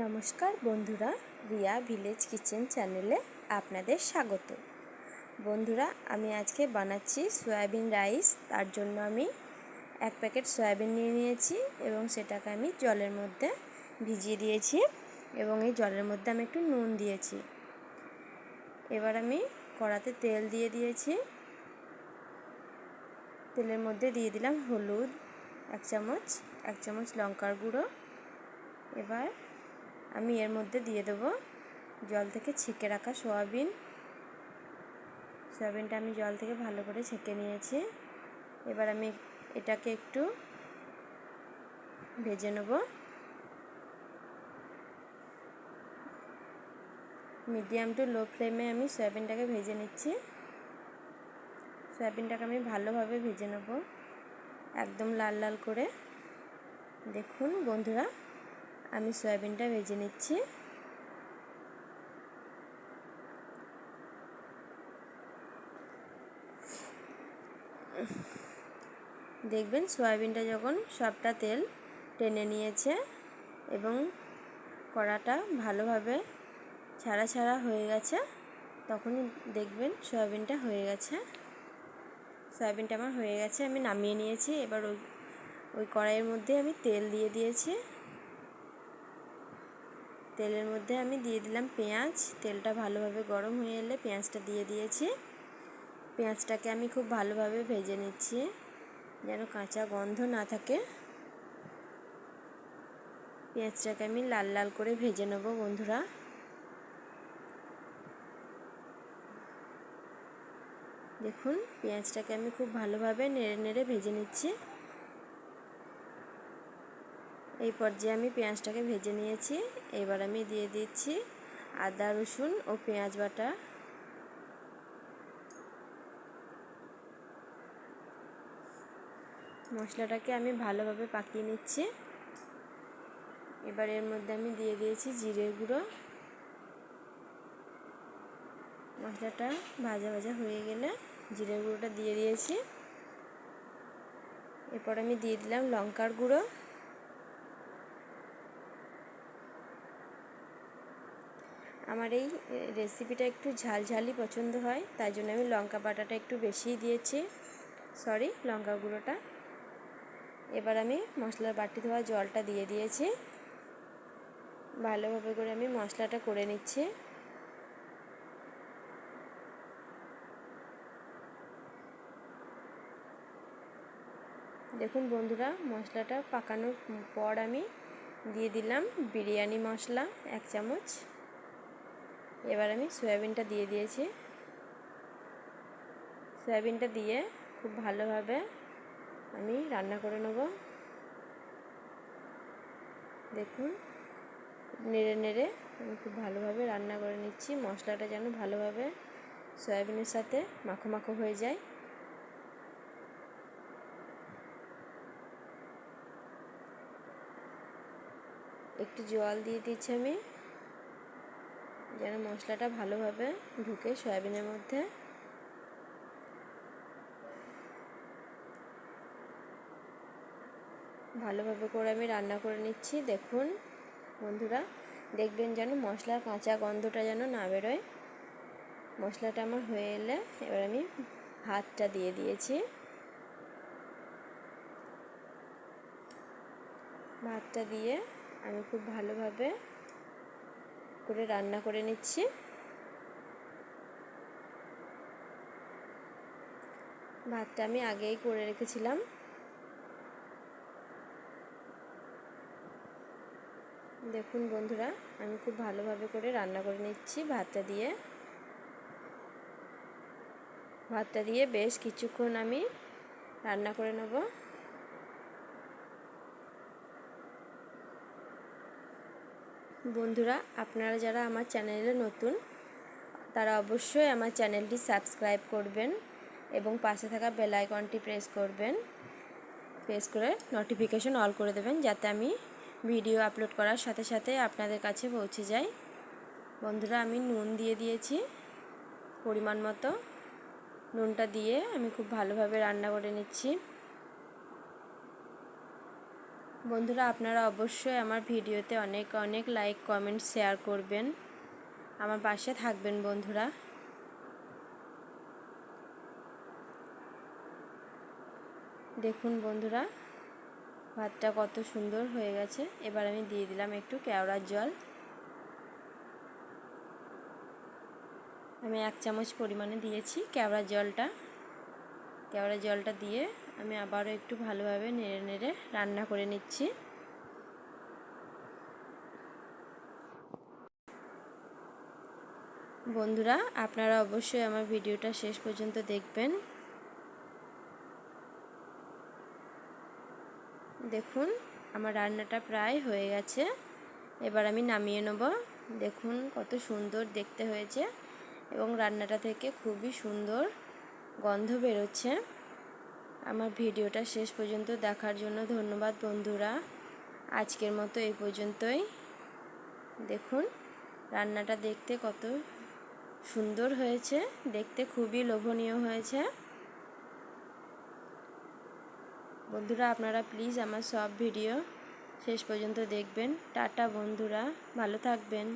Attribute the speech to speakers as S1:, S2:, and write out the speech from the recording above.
S1: নমস্কার বন্ধুরা, Riya village kitchen চ্যানেলে আপনাদের স্বাগত। বন্ধুরা, আমি আজকে বানাচ্ছি সয়াবিন রাইস। তার জন্য আমি এক প্যাকেট সয়াবিন নিয়ে নিয়েছি এবং সেটাকে আমি জলের মধ্যে ভিজিয়ে দিয়েছি এবং এই জলের মধ্যে আমি একটু নুন দিয়েছি। এবার আমি কড়াতে তেল দিয়ে দিয়েছি। তেলের মধ্যে দিয়ে দিলাম হলুদ, এক চামচ এক চামচ লঙ্কার গুঁড়ো। এবার আমি এর মধ্যে দিয়ে দেবো জল থেকে ছেঁকে রাখা সয়াবিন। সয়াবিনটা আমি জল থেকে ভালো করে ছেঁকে নিয়েছি। এবার আমি এটাকে একটু ভেজে নেব। মিডিয়াম টু লো ফ্লেমে আমি সয়াবিনটাকে ভেজে নিচ্ছি। সয়াবিনটাকে আমি ভালোভাবে ভেজে নেব, একদম লাল লাল করে। দেখুন বন্ধুরা আমি সয়াবিনটা ভেজে নিচ্ছি। দেখবেন সয়াবিনটা যখন সবটা তেল টেনে নিয়েছে এবং কড়াটা ভালোভাবে ছাড়া ছাড়া হয়ে গেছে তখন দেখবেন সয়াবিনটা হয়ে গেছে। সয়াবিনটা আমার হয়ে গেছে, আমি নামিয়ে নিয়েছি। এবার ওই ওই কড়াইয়ের মধ্যে আমি তেল দিয়ে দিয়েছি। তেলের মধ্যে আমি দিয়ে দিলাম পেঁয়াজ। তেলটা ভালোভাবে গরম হয়ে এলে পেঁয়াজটা দিয়ে দিয়েছি। পেঁয়াজটাকে আমি খুব ভালোভাবে ভেজে নিচ্ছি, যেন কাঁচা গন্ধ না থাকে। পেঁয়াজটাকে আমি লাল লাল করে ভেজে নেব বন্ধুরা। দেখুন, পেঁয়াজটাকে আমি খুব ভালোভাবে নেড়ে নেড়ে ভেজে নিচ্ছি। এই পর্যায়ে আমি পেঁয়াজটাকে ভেজে নিয়েছি, এবার আমি দিয়ে দিচ্ছি আদা, রসুন ও পেঁয়াজ বাটা। মশলাটাকে আমি ভালোভাবে পাকিয়ে নিচ্ছি। এবার এর মধ্যে আমি দিয়ে দিয়েছি জিরে গুঁড়ো। মশলাটা ভাজা ভাজা হয়ে গেলে জিরে গুঁড়োটা দিয়ে দিয়েছি। এরপর আমি দিয়ে দিলাম লঙ্কার গুঁড়ো। আমার এই রেসিপিটা একটু ঝালঝালি পছন্দ হয়, তাই জন্য আমি লঙ্কা বাটাটা একটু বেশিই দিয়েছি। সরি লঙ্কা গুঁড়োটা। এবার আমি মশলার বাটি ধোয়া জলটা দিয়ে দিয়েছি। ভালোভাবে করে আমি মশলাটা করে নিচ্ছি। দেখুন বন্ধুরা, মশলাটা পাকানোর পর আমি দিয়ে দিলাম বিরিয়ানি মশলা এক চামচ। এবার আমি সয়াবিনটা দিয়ে দিয়েছি। সয়াবিনটা দিয়ে খুব ভালোভাবে আমি রান্না করে নেব। দেখুন, নেড়ে নেড়ে আমি খুব ভালোভাবে রান্না করে নিচ্ছি। মশলাটা যেন ভালোভাবে সয়াবিনের সাথে মাখো মাখো হয়ে যায়। একটু জল দিয়ে দিচ্ছি আমি। যেন মশলাটা ভালোভাবে ঢুকে সয়াবিনের মধ্যে। ভালোভাবে করে আমি রান্না করে নিচ্ছি। দেখুন বন্ধুরা, দেখবেন যেন মশলার কাঁচা গন্ধটা যেন না বেরোয়। মশলাটা আমার হয়ে এলে এবার আমি ভাতটা দিয়ে দিয়েছি। ভাতটা দিয়ে আমি খুব ভালোভাবে করে রান্না করে নিচ্ছি। ভাতটা আমি আগেই করে রেখেছিলাম। দেখুন বন্ধুরা, আমি খুব ভালোভাবে করে রান্না করে নিচ্ছি ভাতটা দিয়ে। ভাতটা দিয়ে বেশ কিছুক্ষণ আমি রান্না করে নেব। বন্ধুরা, আপনারা যারা আমার চ্যানেলে নতুন, তারা অবশ্যই আমার চ্যানেলটি সাবস্ক্রাইব করবেন এবং পাশে থাকা বেল আইকনটি প্রেস করবেন, প্রেস করে নোটিফিকেশন অল করে দেবেন, যাতে আমি ভিডিও আপলোড করার সাথে সাথে আপনাদের কাছে পৌঁছে যায় বন্ধুরা, আমি নুন দিয়ে দিয়েছি, পরিমাণ মতো। নুনটা দিয়ে আমি খুব ভালোভাবে রান্না করে নিচ্ছি। বন্ধুরা, আপনারা অবশ্যই আমার ভিডিওতে অনেক অনেক লাইক কমেন্ট শেয়ার করবেন। আমার পাশে থাকবেন বন্ধুরা। দেখুন বন্ধুরা, ভাতটা কত সুন্দর হয়ে গেছে। এবার আমি দিয়ে দিলাম একটু কেওড়ার জল। আমি এক চামচ পরিমাণে দিয়েছি কেওড়ার জলটা। কেওড়ার জলটা দিয়ে আমি আবারও একটু ভালোভাবে নেড়ে নেড়ে রান্না করে নিচ্ছি। বন্ধুরা, আপনারা অবশ্যই আমার ভিডিওটা শেষ পর্যন্ত দেখবেন। দেখুন, আমার রান্নাটা প্রায় হয়ে গেছে। এবার আমি নামিয়ে নেব। দেখুন, কত সুন্দর দেখতে হয়েছে এবং রান্নাটা থেকে খুবই সুন্দর গন্ধ বেরোচ্ছে। আমার ভিডিওটা শেষ পর্যন্ত দেখার জন্য ধন্যবাদ বন্ধুরা। আজকের মতো এই পর্যন্তই। দেখুন, রান্নাটা দেখতে কত সুন্দর হয়েছে, দেখতে খুবই লোভনীয় হয়েছে। বন্ধুরা, আপনারা প্লিজ আমার সব ভিডিও শেষ পর্যন্ত দেখবেন। টাটা বন্ধুরা, ভালো থাকবেন।